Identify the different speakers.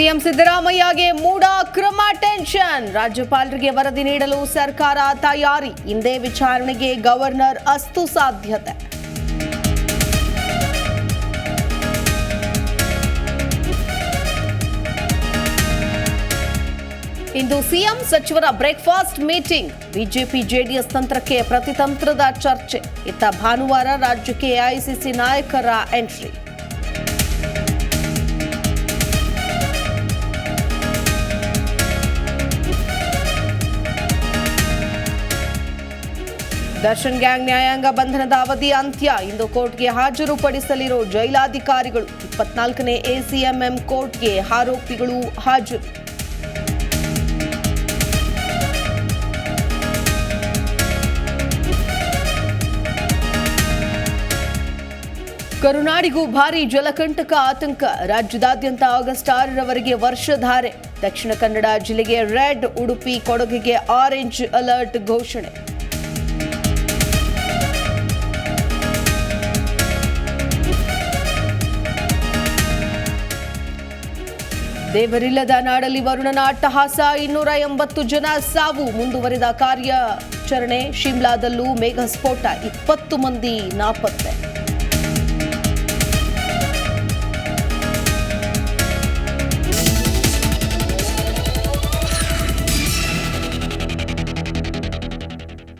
Speaker 1: CM ಸಿದ್ದರಾಮಯ್ಯಗೆ ಮೂಡ ಕ್ರಮ tension. ರಾಜ್ಯಪಾಲರಿಗೆ ವರದಿ ನೀಡಲು ಸರ್ಕಾರ ತಯಾರಿ. ಇಂದೇ ವಿಚಾರಣೆಗೆ ಗವರ್ನರ್ ಅಸ್ತು ಸಾಧ್ಯತೆ. ಇಂದು ಸಿಎಂ ಸಚಿವರ ಬ್ರೇಕ್ಫಾಸ್ಟ್ ಮೀಟಿಂಗ್. ಬಿಜೆಪಿ ಜೆಡಿಎಸ್ ತಂತ್ರಕ್ಕೆ ಪ್ರತಿತಂತ್ರದ ಚರ್ಚೆ. ಇತ್ತ ಭಾನುವಾರ ರಾಜ್ಯಕ್ಕೆ ಎಐಸಿಸಿ ನಾಯಕರ ಎಂಟ್ರಿ. ದರ್ಶನ್ ಗ್ಯಾಂಗ್ ನ್ಯಾಯಾಂಗ ಬಂಧನದ ಅವಧಿ ಅಂತ್ಯ. ಇಂದು ಕೋರ್ಟ್ಗೆ ಹಾಜರುಪಡಿಸಲಿರೋ ಜೈಲಾಧಿಕಾರಿಗಳು ಇಪ್ಪತ್ನಾಲ್ಕನೇ ಎಸಿಎಂಎಂ ಕೋರ್ಟ್ಗೆ ಆರೋಪಿಗಳು ಹಾಜರು. ಕರುನಾಡಿಗೂ ಭಾರಿ ಜಲಕಂಟಕ ಆತಂಕ. ರಾಜ್ಯದಾದ್ಯಂತ ಆಗಸ್ಟ್ ಆರರವರೆಗೆ ವರ್ಷಧಾರೆ. ದಕ್ಷಿಣ ಕನ್ನಡ ಜಿಲ್ಲೆಗೆ ರೆಡ್ ಉಡುಪಿ ಕೊಡಗಿಗೆ ಆರೆಂಜ್ ಅಲರ್ಟ್ ಘೋಷಣೆ. ದೇವರಿಲ್ಲದ ನಾಡಲ್ಲಿ ವರುಣನ ಅಟ್ಟಹಾಸ. ಇನ್ನೂರ ಎಂಬತ್ತು ಜನ ಸಾವು. ಮುಂದುವರಿದ ಕಾರ್ಯಾಚರಣೆ ಶಿಮ್ಲಾದಲ್ಲೂ ಮೇಘಸ್ಫೋಟ ಇಪ್ಪತ್ತು ಮಂದಿ ನಾಪತ್ತೆ.